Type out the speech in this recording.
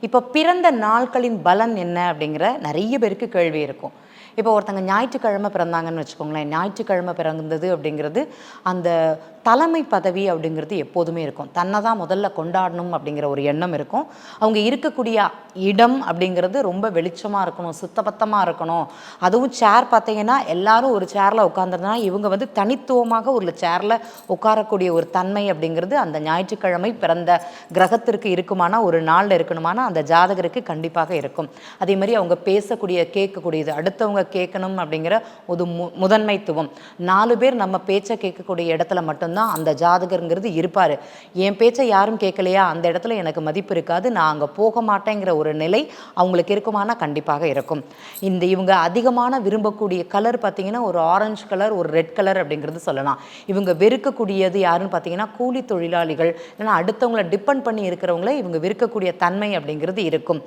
இப்போ பிறந்த நாட்களின் பலன் என்ன அப்படிங்கிற நிறைய பேருக்கு கேள்வி இருக்கும். இப்போ ஒருத்தங்க ஞாயிற்றுக்கிழமை பிறந்தாங்கன்னு வச்சுக்கோங்களேன். ஞாயிற்றுக்கிழமை பிறந்தது அப்படிங்கிறது அந்த தலைமை பதவி அப்படிங்கிறது எப்போதுமே இருக்கும். தன்னை தான் முதல்ல கொண்டாடணும் அப்படிங்கிற ஒரு எண்ணம் இருக்கும். அவங்க இருக்கக்கூடிய இடம் அப்படிங்கிறது ரொம்ப வெளிச்சமாக இருக்கணும் சுத்தபத்தமாக இருக்கணும். அதுவும் சேர் பார்த்தீங்கன்னா எல்லாரும் ஒரு சேரில் உட்காந்துருந்தா இவங்க வந்து தனித்துவமாக ஒரு சேரில் உட்காரக்கூடிய ஒரு தன்மை அப்படிங்கிறது அந்த ஞாயிற்றுக்கிழமை பிறந்த கிரகத்திற்கு இருக்குமானா ஒரு நாளில் இருக்கணுமானா அந்த ஜாதகருக்கு கண்டிப்பாக இருக்கும். அதே மாதிரி அவங்க பேசக்கூடிய கேட்கக்கூடியது அடுத்த அடுத்தவங்க கேட்கணும் அப்படிங்கிற ஒரு மு முதன்மைத்துவம். நாலு பேர் நம்ம பேச்சை கேட்கக்கூடிய இடத்துல மட்டும்தான் அந்த ஜாதகருங்கிறது இருப்பார். என் பேச்சை யாரும் கேட்கலையா? அந்த இடத்துல எனக்கு மதிப்பு இருக்காது. நான் அங்கே போக மாட்டேங்கிற ஒரு நிலை அவங்களுக்கு இருக்குமானா கண்டிப்பாக இருக்கும். இந்த இவங்க அதிகமான விரும்பக்கூடிய கலர் பார்த்தீங்கன்னா ஒரு ஆரஞ்சு கலர் ஒரு ரெட் கலர் அப்படிங்கிறது சொல்லலாம். இவங்க வெறுக்கக்கூடியது யாருன்னு பார்த்தீங்கன்னா கூலி தொழிலாளிகள். ஏன்னா அடுத்தவங்களை டிபெண்ட் பண்ணி இருக்கிறவங்கள இவங்க வெறுக்கக்கூடிய தன்மை அப்படிங்கிறது இருக்கும்.